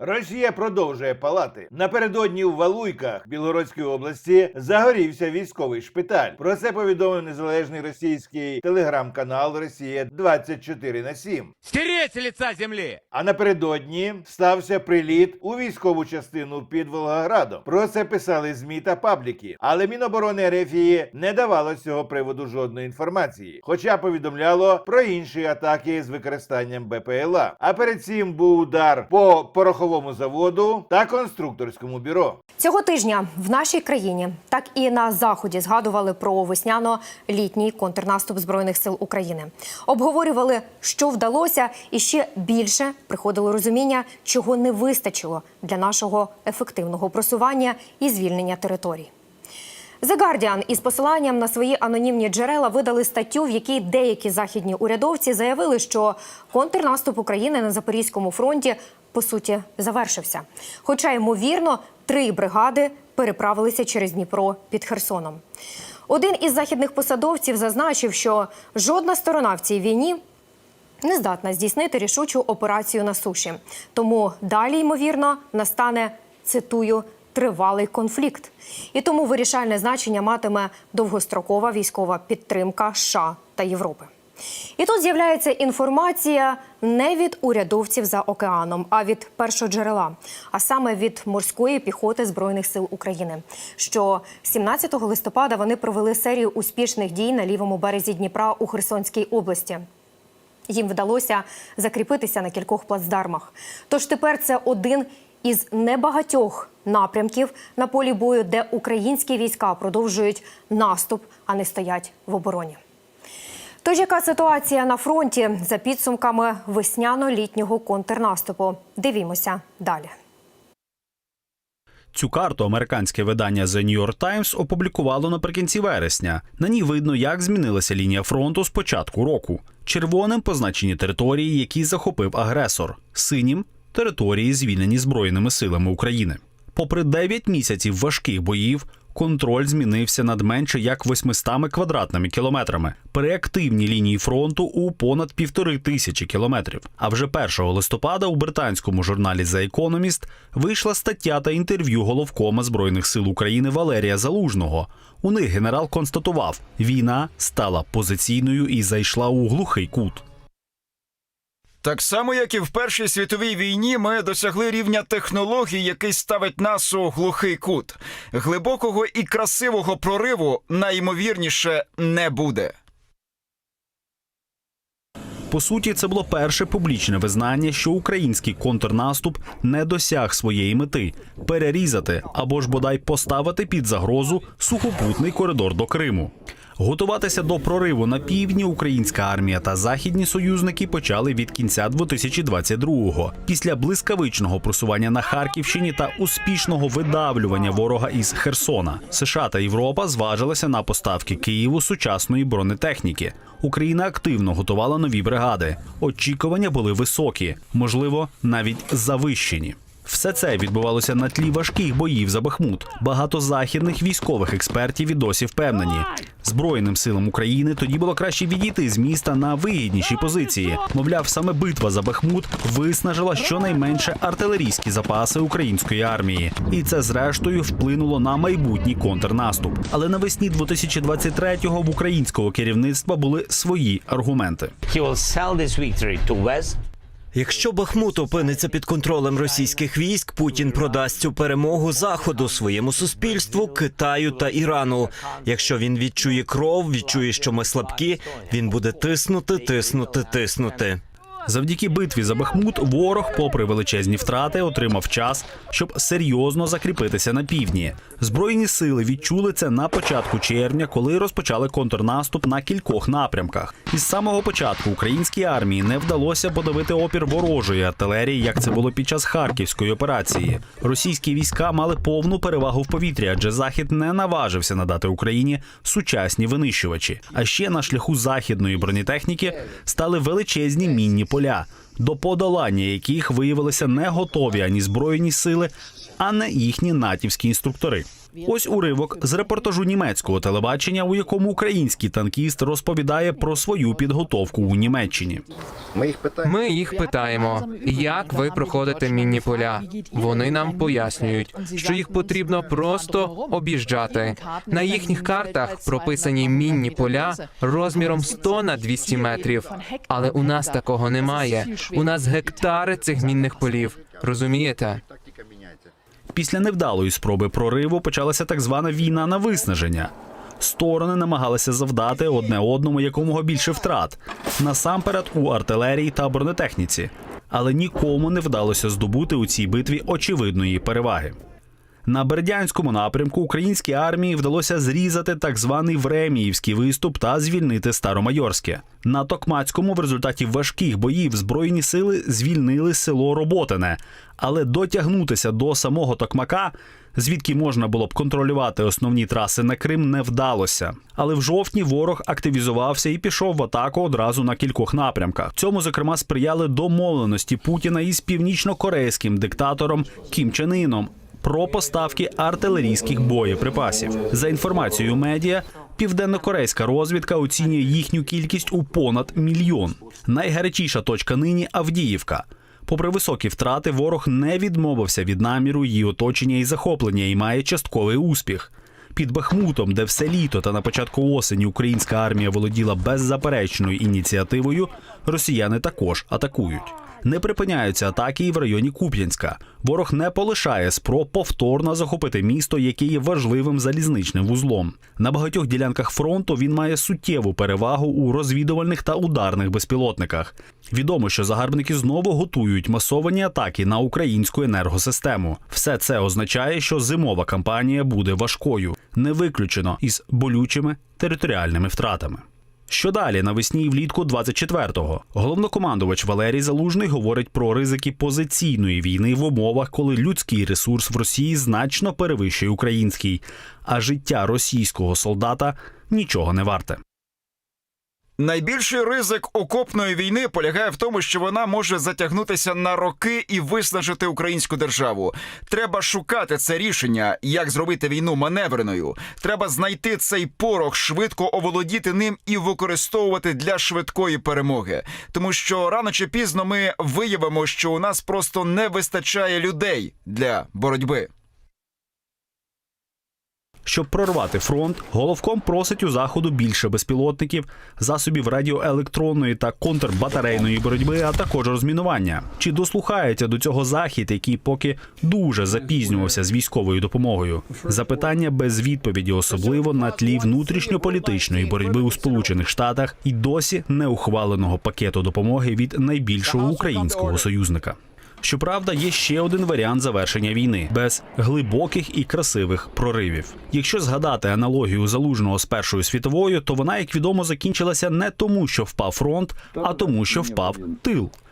Росія продовжує палати. Напередодні у Валуйках Білгородської області загорівся військовий шпиталь. Про це повідомив незалежний російський телеграм-канал Росія 24 на 7. Стереть лица земли! А напередодні стався приліт у військову частину під Волгоградом. Про це писали змі та пабліки. Але Міноборони Рефії не давало з цього приводу жодної інформації, хоча повідомляло про інші атаки з використанням БПЛА. А перед цим був удар по пороховому заводу та конструкторському бюро. Цього тижня в нашій країні, так і на заході, згадували про весняно-літній контрнаступ збройних сил України. Обговорювали, що вдалося, і ще більше приходило розуміння, чого не вистачило для нашого ефективного просування і звільнення територій. The Guardian із посиланням на свої анонімні джерела видали статтю, в якій деякі західні урядовці заявили, що контрнаступ України на Запорізькому фронті по суті завершився. Хоча, ймовірно, три бригади переправилися через Дніпро під Херсоном. Один із західних посадовців зазначив, що жодна сторона в цій війні не здатна здійснити рішучу операцію на суші. Тому далі, ймовірно, настане цитую. Тривалий конфлікт, і тому вирішальне значення матиме довгострокова військова підтримка США та Європи. І тут з'являється інформація не від урядовців за океаном, а від першого джерела, а саме від морської піхоти збройних сил України. Що 17 листопада вони провели серію успішних дій на лівому березі Дніпра у Херсонській області. Їм вдалося закріпитися на кількох плацдармах. Тож тепер це один із небагатьох напрямків на полі бою, де українські війська продовжують наступ, а не стоять в обороні. Тож, яка ситуація на фронті за підсумками весняно-літнього контрнаступу? Дивімося далі. Цю карту американське видання The New York Times опублікувало наприкінці вересня. На ній видно, як змінилася лінія фронту з початку року. Червоним позначені території, які захопив агресор, синім території, звільнені Збройними силами України. Попри 9 місяців важких боїв, контроль змінився над менше як 800 квадратними кілометрами при активній лінії фронту у понад півтори тисячі кілометрів. А вже 1 листопада у британському журналі The Economist вийшла стаття та інтерв'ю головкома збройних сил України Валерія Залужного. У них генерал констатував, війна стала позиційною і зайшла у глухий кут. Так само, як і в Першій світовій війні, ми досягли рівня технологій, який ставить нас у глухий кут. Глибокого і красивого прориву найімовірніше не буде. По суті, це було перше публічне визнання, що український контрнаступ не досяг своєї мети перерізати або ж бодай поставити під загрозу сухопутний коридор до Криму. Готуватися до прориву на півдні українська армія та західні союзники почали від кінця 2022-го. Після блискавичного просування на Харківщині та успішного видавлювання ворога із Херсона. США та Європа зважилися на поставки Києву сучасної бронетехніки. Україна активно готувала нові бригади. Очікування були високі, можливо, навіть завищені. Все це відбувалося на тлі важких боїв за Бахмут. Багато західних військових експертів і досі впевнені. Збройним силам України тоді було краще відійти з міста на вигідніші позиції. Мовляв, саме битва за Бахмут виснажила щонайменше артилерійські запаси української армії, і це зрештою вплинуло на майбутній контрнаступ. Але навесні 2023-го в українського керівництва були свої аргументи. He will sell this victory to West Якщо Бахмут опиниться під контролем російських військ, Путін продасть цю перемогу заходу своєму суспільству, Китаю та Ірану. Якщо він відчує кров, відчує, що ми слабкі, він буде тиснути, тиснути, тиснути. Завдяки битві за Бахмут ворог, попри величезні втрати, отримав час, щоб серйозно закріпитися на півдні. Збройні сили відчули це на початку червня, коли розпочали контрнаступ на кількох напрямках. Із самого початку українській армії не вдалося подавити опір ворожої артилерії, як це було під час харківської операції. Російські війська мали повну перевагу в повітрі, адже захід не наважився надати Україні сучасні винищувачі. А ще на шляху західної бронетехніки стали величезні мінні поля, до подолання яких виявилися не готові ані збройні сили, а не їхні натівські інструктори. Ось уривок з репортажу німецького телебачення, у якому український танкіст розповідає про свою підготовку у Німеччині. Ми їх питаємо, як ви проходите мінні поля. Вони нам пояснюють, що їх потрібно просто об'їжджати. На їхніх картах прописані мінні поля розміром 100 на 200 метрів. Але у нас такого немає. У нас гектари цих мінних полів. Розумієте? Після невдалої спроби прориву почалася так звана війна на виснаження. Сторони намагалися завдати одне одному якомога більше втрат, насамперед у артилерії та бронетехніці, але нікому не вдалося здобути у цій битві очевидної переваги. На Бердянському напрямку українській армії вдалося зрізати так званий Времіївський виступ та звільнити Старомайорське. На Токмацькому в результаті важких боїв збройні сили звільнили село Роботине, але дотягнутися до самого Токмака, звідки можна було б контролювати основні траси на Крим, не вдалося. Але в жовтні ворог активізувався і пішов в атаку одразу на кількох напрямках. Цьому зокрема сприяли домовленості Путіна із північно-корейським диктатором Кім Чен Іном про поставки артилерійських боєприпасів. За інформацією медіа, південно-корейська розвідка оцінює їхню кількість у понад мільйон. Найгарячіша точка нині Авдіївка. Попри високі втрати, ворог не відмовився від наміру її оточення і захоплення і має частковий успіх. Під Бахмутом, де все літо та на початку осені українська армія володіла беззаперечною ініціативою, росіяни також атакують. Не припиняються атаки і в районі Куп'янська. Ворог не полишає спроб повторно захопити місто, яке є важливим залізничним вузлом. На багатьох ділянках фронту він має суттєву перевагу у розвідувальних та ударних безпілотниках. Відомо, що загарбники знову готують масовані атаки на українську енергосистему. Все це означає, що зимова кампанія буде важкою, не виключено із болючими територіальними втратами. Що далі навесні і влітку 24-го? Головнокомандувач Валерій Залужний говорить про ризики позиційної війни в умовах, коли людський ресурс в Росії значно перевищує український, а життя російського солдата нічого не варте. Найбільший ризик окопної війни полягає в тому, що вона може затягнутися на роки і виснажити українську державу. Треба шукати це рішення, як зробити війну маневреною. Треба знайти цей порох, швидко оволодіти ним і використовувати для швидкої перемоги. Тому що рано чи пізно ми виявимо, що у нас просто не вистачає людей для боротьби. Щоб прорвати фронт, головком просить у заходу більше безпілотників, засобів радіоелектронної та контрбатарейної боротьби, а також розмінування. Чи дослухається до цього захід, який поки дуже запізнювався з військовою допомогою? Запитання без відповіді, особливо на тлі внутрішньополітичної боротьби у Сполучених Штатах і досі неухваленого пакету допомоги від найбільшого українського союзника. Щоправда, є ще один варіант завершення війни без глибоких і красивих проривів. Якщо згадати аналогію залужного з Першою світовою, то вона, як відомо, закінчилася не тому, що впав фронт, а тому, що впав тил.